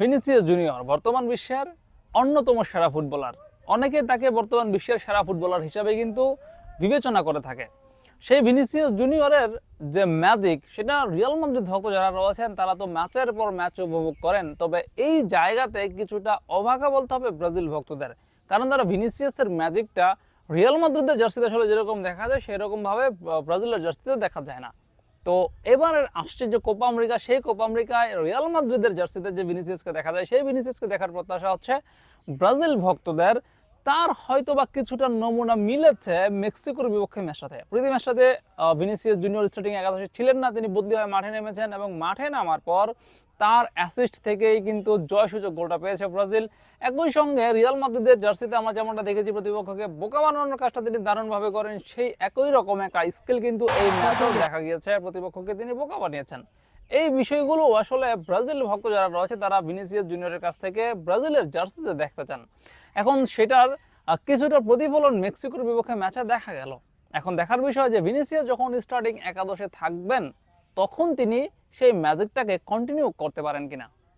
Vinicius junior, বর্তমান বিশ্বের অন্যতম সেরা ফুটবলার। অনেকে তাকে বর্তমান বিশ্বের সেরা ফুটবলার হিসাবে কিন্তু বিবেচনা করে থাকে। সেই ভিনিসিয়াস জুনিয়রের যে ম্যাজিক, সেটা রিয়াল মাদ্রিদ ভক্ত যারা রয়েছেন, তারা তো ম্যাচের পর ম্যাচ উপভোগ করেন। তবে এই জায়গাতে কিছুটা অভাগা বলতে হবে ব্রাজিল ভক্তদের। কারণ তারা ভিনিসিয়াসের ম্যাজিকটা রিয়াল মাদ্রিদের জার্সিতে আসলে যেরকম দেখা যায়, সেরকমভাবে ব্রাজিলের জার্সিতে দেখা যায় না। তো এবারের আসছে যে কোপা আমেরিকা, সেই কোপা আমেরিকায় রিয়াল মাদ্রিদের জার্সিতে যে ভিনিসিয়াসকে দেখা যায়, সেই ভিনিসিয়াসকে দেখার প্রত্যাশা হচ্ছে ব্রাজিল ভক্তদের তার হয়তো বা কিছুটা নমুনা মিলেছে মেক্সিকোর বিপক্ষে ম্যাচ সাথে। প্রীতি ম্যাচটাতে ভিনিসিয়াস জুনিয়র স্টার্টিং একাদশে ছিলেন না তিনি বদলি হয়ে মাঠে নেমেছেন এবং মাঠে নামার পর তার অ্যাসিস্ট থেকেই কিন্তু জয়সূচক গোলটা পেয়েছে ব্রাজিল। একই সঙ্গে রিয়াল মাদ্রিদের জার্সিতে আমরা যেমনটা দেখেছি প্রতিপক্ষকে বোকা বানানোর কাজটা তিনি দারুণভাবে করেন। সেই একই রকম একটা স্কিল কিন্তু এই ম্যাচেও দেখা গিয়েছে প্রতিপক্ষকে তিনি বোকা বানিয়েছেন। এই বিষয়গুলো আসলে ব্রাজিল ভক্ত যারা রয়েছে, তারা ভিনিসিয়াস জুনিয়রের কাছ থেকে ব্রাজিলের জার্সিতে দেখতে চান। এখন সেটার কিছুটা প্রতিফলন মেক্সিকোর বিপক্ষে ম্যাচে দেখা গেল। এখন দেখার বিষয় যে ভিনিসিয়াস যখন স্টার্টিং একাদশে থাকবেন, তখন তিনি সেই ম্যাজিকটাকে কন্টিনিউ করতে পারেন কিনা।